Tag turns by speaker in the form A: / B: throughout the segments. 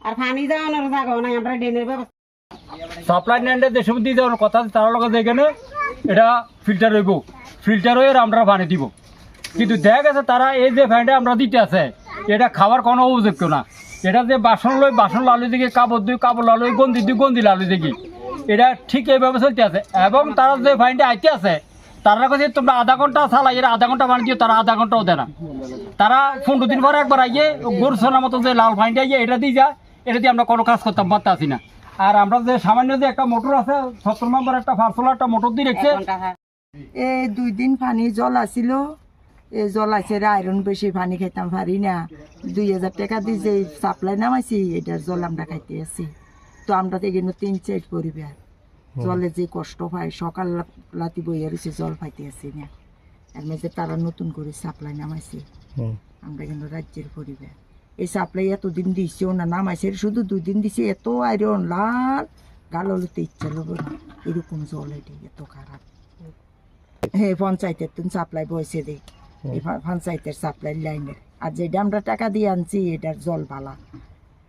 A: আর পানি যাওয়ানোর জায়গাও নাই। আমরা ড্রেনের ব্যবস্থা
B: সাপ্লাই ল্যান্ডে যে সব দিয়ে যাওয়ার কথা তারা লোক এখানে এটা ফিল্টার হইব। ফিল্টার হয়ে আমরা পানি দিব। কিন্তু দেখা গেছে তারা এই যে ফ্যানটা আমরা দিতে আছে, এটা খাওয়ার কোনো উপযুক্ত না। এটা যে বাসন লই, বাসন লালু দিকে কাপড় দুই, কাপড় লালু গন্দি দুই গন্দি লালু দেখি। এটা ঠিক এইভাবে চলতে আছে। এবং তারা যে ফাইনটা আইতে আছে, তারা কাছে তোমরা আধা ঘণ্টা চালাই, এরা আধা ঘণ্টা দিও, তারা আধা ঘন্টাও দেয় না। তারা পনেরো দিন পরে একবার আইয়ে, গরু সোনার মতো যে লাল ফাইনটা আইয়ে, এটা দিয়ে যা এটা দিয়ে আমরা কোনো কাজ করতাম পারতে আসি না। আর আমরা যে সামান্য যে একটা মোটর আছে সত্তর নম্বর একটা ফার্সোলা একটা মোটর দিয়ে রেখেছে।
C: এই দুই দিন পানি জল আসিল এই জল আছে আয়রন বেশি পানি খাইতাম পারি না। দুই হাজার টাকা দিয়ে যে সাপ্লাই নামাইছি এটার জল আমরা খাইতে আছি। তো আমরা তো এখানে তিন চার পরিবার। জলে যে কষ্ট পাই সকাল রাতি বইয়া রয়েছে জল পাইতে আছি না। এর মাঝে তারা নতুন করে সাপ্লাই নামাইছে। আমরা কিন্তু রাজ্যের পরিবার। এই সাপ্লাই এতদিন দিছেও না নামাইছে শুধু দুই দিন দিছে এত আয়রন লাল গালতে ইচ্ছা লোক না এরকম জল এটি এত খারাপ হ্যাঁ পঞ্চায়েতের তুমি সাপ্লাই বসে দে এই পঞ্চায়েতের সাপ্লাই লাইনের আর যেটা আমরা টাকা দিয়ে আনছি এটার জল বালা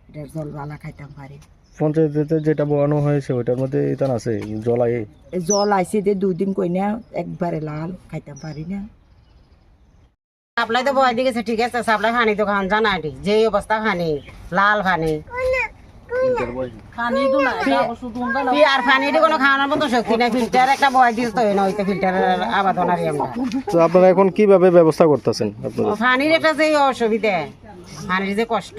C: এটার জল বালা খাইতাম পারি
D: পঞ্চায়েতে যেটা বসানো হয়েছে ওইটার মধ্যে এটা আছে জলাই
C: এই জল আইসে দিয়ে দুই দিন কই না একবারে লাল খাইতাম পারি না
A: সাপ্লাই তো বয় দিয়েছে ঠিক আছে সাপ্লাই পানি তো খান জানা এটি যে অবস্থা পানি লাল পানি কি আর পানি কোনো খাওয়ানোর মতো শক্তি নাই ফিল্টার একটা বয় দিতে তো না হইতে ফিল্টারের আবাদন আর আমরা
D: তো আপনারা এখন কীভাবে ব্যবস্থা করতেছেন
A: পানির একটা যে অসুবিধা পানির যে কষ্ট।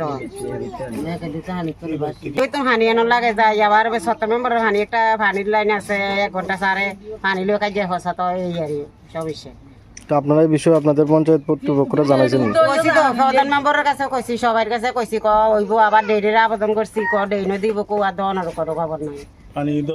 A: ওই তো পানি এনে লাগে যায় আবার ওই সত্তর নম্বরের পানি একটা পানির লাইন আছে এক ঘণ্টা সারে পানি লোক যে হসা তো এই আর সমস্যা
D: তো আপনারা এই বিষয়ে আপনাদের পঞ্চায়েত কর্তৃপক্ষরা জানাইছেন।
A: কইছি তো প্রধান মেম্বারের কাছে কইছি সবার কাছে কইছি ক ওইব আবার ডেইরির আবেদন করছি ক ডেইনো দিব কো আর দন আর কোনো খবর নাই।